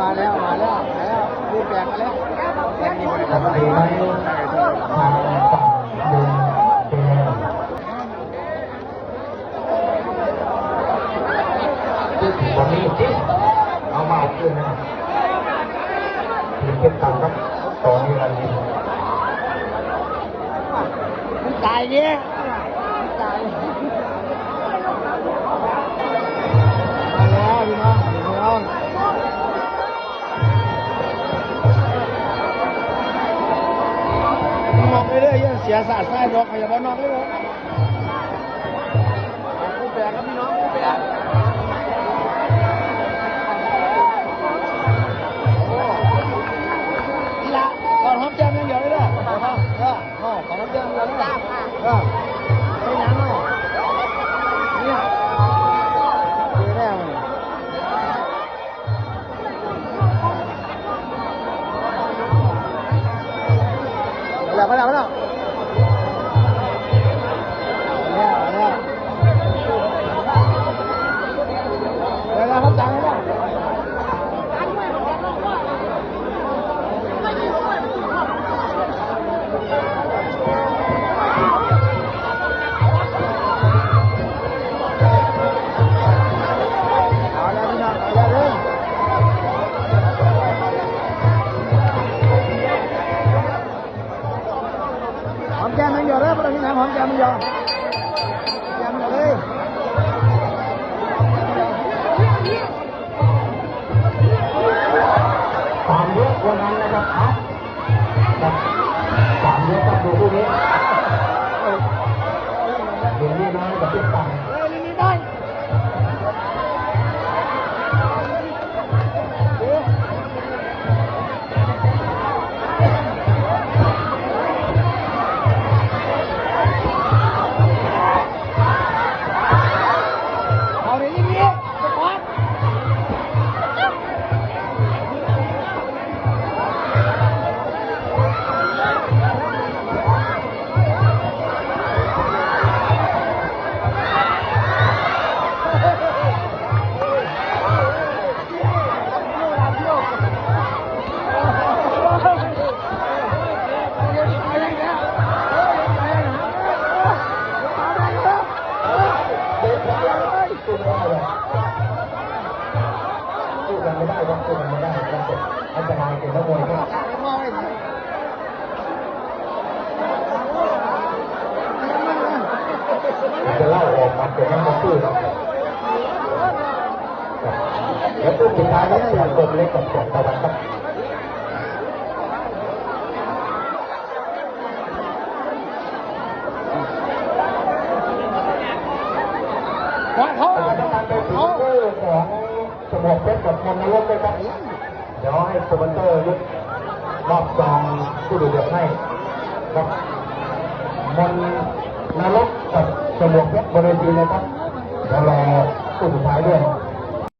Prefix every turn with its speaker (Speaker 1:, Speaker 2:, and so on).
Speaker 1: มาแล้วมาแล้วมาแล้วรูปแปลกมาแล้วแปลกนี่มัน
Speaker 2: ปกติไหมทางฝั่งลุงเจคือถึงวันนี้จริงเอามาเอาคืนนะถึงเป็นตังครับต่อนนี้วันนี้
Speaker 1: มันตายเนี่ย อกไปเรื่อยเสียสาดไส้นอกพยาบาลนอกไปเลยผู้แปลครับพี่น้องผู้แปลนี่ละก่อนหอมแก้มยังเดียวเลยเด้อเออเออเออก่อนหอมแก้มยังเดียวเลยเด้อเออไม่ยังเนาะเนี่ยดีแน่เลยมาแล้ว มแก้มมันเดียวเลยไม่ต้องที่ไหนหอมแก้มมันเดียวแก้มมันเดียวเลย
Speaker 2: ตามเยอะวันนั้นนะครับครับตามเยอะกับดูพวกนี้เดี๋ยวนี้น้อยกับพี่ตัง
Speaker 1: เฮ้ยนี่ได้
Speaker 2: สู้กันไม่ได้ครับสู้กันไม่ได้ครับอันตรายเป็นนักมวยครับจะเล่าออกมาเป็นนักมวยสู้ครับแล้วตู้สุดท้ายนี่อย่างกลมเล็กกับกลมตะวันครับ
Speaker 1: ก่อนเขา
Speaker 2: เขาเตอร์ของ สมบกเพชรกับมนนรกด้วยครับเดี๋ยวให้สปอนเตอร์ยึดรอบซองผู้ดูเดือดให้ครับมนนรกกับสมบกเพชรบริเวณเลยครับ